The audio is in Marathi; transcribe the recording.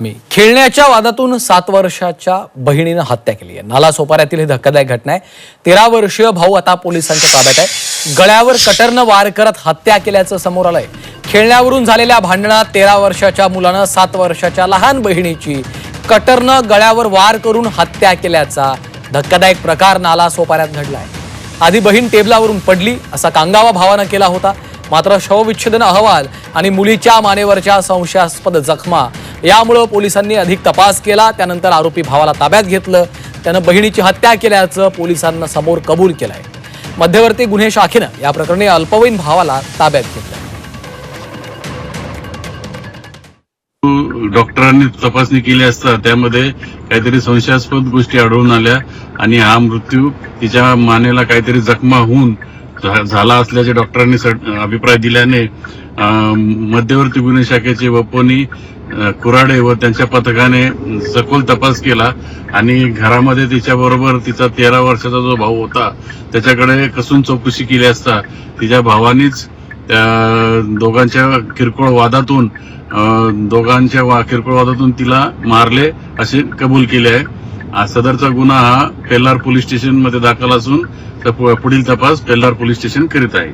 मी खेळण्याच्या वादातून सात वर्षाच्या बहिणीनं हत्या केली आहे. नाला सोपाऱ्यातील ही धक्कादायक घटना आहे. तेरा वर्षीय भाऊ आता पोलिसांच्या ताब्यात आहे. गळ्यावर कटरनं वार करत हत्या केल्याचं समोर आलंय. खेळण्यावरून झालेल्या भांडणात तेरा वर्षाच्या मुलानं सात वर्षाच्या लहान बहिणीची कटरनं गळ्यावर वार करून हत्या केल्याचा धक्कादायक प्रकार नाला सोपाऱ्यात घडलाय. आधी बहीण टेबलावरून पडली असा कांगावा भावानं केला होता. मात्र शवविच्छेदन अहवाल आणि मुलीच्या मानेवरच्या संशयास्पद जखमा. यामुळं पोलिसांनी अधिक तपास केला त्यानंतर आरोपी भावाला ताब्यात घेतलं त्यानं बहिणीची हत्या केल्याचं पोलिसांना समोर कबूल केलंय. मध्यवर्ती गुन्हे शाखेनं या प्रकरणी अल्पवयीन भावाला ताब्यात घेतलं डॉक्टरांनी तपासणी केली असता त्यामध्ये काहीतरी संशयास्पद गोष्टी आढळून आल्या आणि हा मृत्यू तिच्या मानेला काहीतरी जखमा होऊन झाला असल्याचे डॉक्टरांनी अभिप्राय दिल्याने मध्यवर्ती गुन्हे शाखेचे वपोनी कुराडे व त्यांच्या पथकाने सखोल तपास केला आणि घरामध्ये तिच्याबरोबर तिचा तेरा वर्षाचा जो भाऊ होता त्याच्याकडे कसून चौकशी केली असता तिच्या भावानीच त्या दोघांच्या किरकोळ वादातून दोघांच्या वा किरकोळ वादातून तिला मारले असे कबूल केले आहे. हा सदरचा गुन्हा हा पेल्लार पोलीस स्टेशनमध्ये दाखल असून पुढील तपास पेल्लार पोलीस स्टेशन करीत आहे.